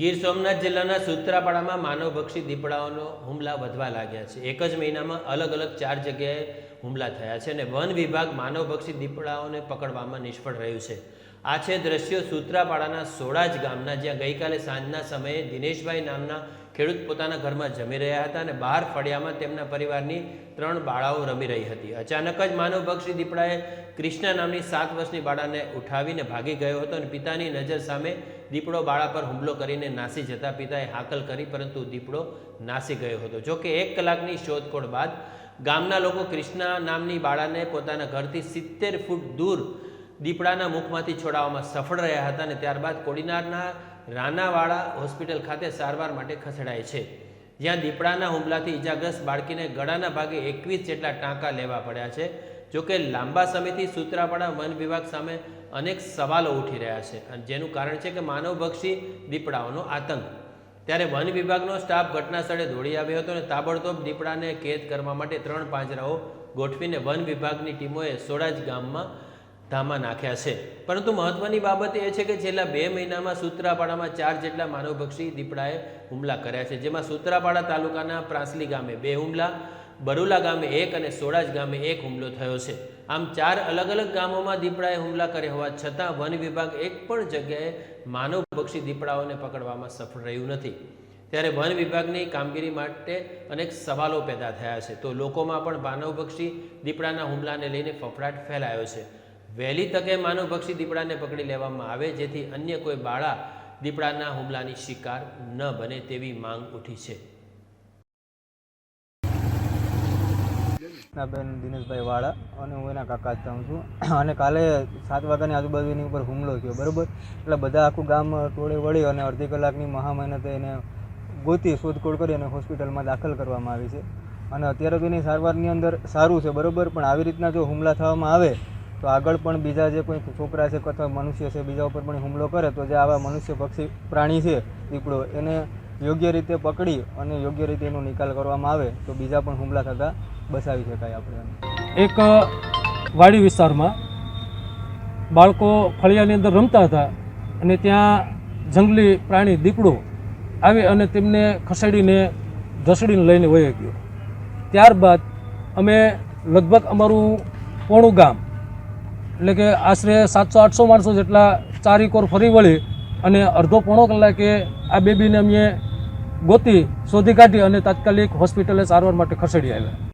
ગીર સોમનાથ જિલ્લાના સૂત્રાપાડામાં માનવભક્ષી દીપડાઓનો હુમલા વધવા લાગ્યા છે. એક જ મહિનામાં અલગ અલગ ચાર જગ્યાએ હુમલા થયા છે અને વન વિભાગ માનવભક્ષી દીપડાઓને પકડવામાં નિષ્ફળ રહ્યું છે. આ છે દ્રશ્યો સૂત્રાપાડાના સોડાજ ગામના, જ્યાં ગઈકાલે સાંજના સમયે દિનેશભાઈ નામના ખેડૂત પોતાના ઘરમાં જમી રહ્યા હતા અને બહાર ફળિયામાં તેમના પરિવારની ત્રણ બાળાઓ રમી રહી હતી. અચાનક જ માનવભક્ષી દીપડાએ કૃષ્ણા નામની સાત વર્ષની બાળાને ઉઠાવીને ભાગી ગયો હતો અને પિતાની નજર સામે દીપડો બાળા પર હુમલો કરીને નાસી જતા પિતાએ હાકલ કરી, પરંતુ દીપડો નાસી ગયો હતો. જો કે એક કલાકની શોધખોળ બાદ ગામના લોકો કૃષ્ણા નામની બાળાને પોતાના ઘરથી સિત્તેર ફૂટ દૂર દીપડાના મુખમાંથી છોડાવવામાં સફળ રહ્યા હતા અને ત્યારબાદ કોડીનારના રાનાવાળા હોસ્પિટલ ખાતે સારવાર માટે ખસેડાય છે. જ્યાં દીપડાના હુમલાથી ઇજાગ્રસ્ત બાળકીને ગળાના ભાગે એકવીસ જેટલા ટાંકા લેવા પડ્યા છે. જોકે લાંબા સમયથી સૂત્રાપાડા વન વિભાગ સામે અનેક સવાલો ઉઠી રહ્યા છે અને જેનું કારણ છે કે માનવભક્ષી દીપડાઓનો આતંક. ત્યારે વન વિભાગનો સ્ટાફ ઘટના સ્થળે દોડી આવ્યો હતો અને તાબડતોબ દીપડાને કેદ કરવા માટે ત્રણ પાંજરાઓ ગોઠવીને વન વિભાગની ટીમોએ સોડાજ ગામમાં ધામા નાખ્યા છે. પરંતુ મહત્વની બાબત એ છે કે છેલ્લા બે મહિનામાં સૂત્રાપાડામાં ચાર જેટલા માનવભક્ષી દીપડાએ હુમલા કર્યા છે. જેમાં સૂત્રાપાડા તાલુકાના પ્રાસલી ગામે બે હુમલા બરુલા ગામે એક અને સોડાજ ગામે એક હુમલો થયો છે. આમ ચાર અલગ અલગ ગામોમાં દીપડાએ હુમલા કર્યા હોવા છતાં વન વિભાગ એક પણ જગ્યાએ માનવભક્ષી દીપડાઓને પકડવામાં સફળ રહ્યું નથી. ત્યારે વન વિભાગની કામગીરી માટે અનેક સવાલો પેદા થયા છે. તો લોકોમાં પણ માનવભક્ષી દીપડાના હુમલાને લઈને ફફડાટ ફેલાયો છે. વહેલી તકે માનવભક્ષી દીપડાને પકડી લેવામાં આવે, જેથી અન્ય કોઈ બાળા દીપડાના હુમલાની શિકાર ન બને તેવી માંગ ઉઠી છે. ના બેન દિનેશભાઈ વાળા અને હું એના કાકા જ થાઉં છું. અને કાલે સાત વાગ્યાની આજુબાજુની ઉપર હુમલો થયો, બરાબર? એટલે બધા આખું ગામ ટોળે વળી અને અડધી કલાકની મહા મહેનતે એને ગોતી શોધખોળ કરી અને હોસ્પિટલમાં દાખલ કરવામાં આવી છે. અને અત્યારે તો એની સારવારની અંદર સારું છે, બરાબર? પણ આવી રીતના જો હુમલા થવામાં આવે, તો આગળ પણ બીજા જે કોઈ છોકરા છે અથવા મનુષ્ય છે, બીજા ઉપર પણ હુમલો કરે, તો જે આવા મનુષ્ય પક્ષી પ્રાણી છે, દીપડો, એને યોગ્ય રીતે પકડી અને યોગ્ય રીતે એનો નિકાલ કરવામાં આવે તો બીજા પણ હુમલા થતા બચાવી શકાય આપણે એક વાડી વિસ્તારમાં બાળકો ફળિયાની અંદર રમતા હતા અને ત્યાં જંગલી પ્રાણી દીપડો આવી અને તેમને ખસેડીને ધસડીને લઈને વહી ગયો. ત્યારબાદ અમે લગભગ અમારું પોણું ગામ, એટલે કે આશરે સાતસો, આઠસો માણસો જેટલા ચારીકોર ફરી વળી અને અડધો પોણો કલાકે આ બેબીને અમે ગોતી શોધી કાઢી અને તાત્કાલિક હોસ્પિટલે સારવાર માટે ખસેડી આવ્યા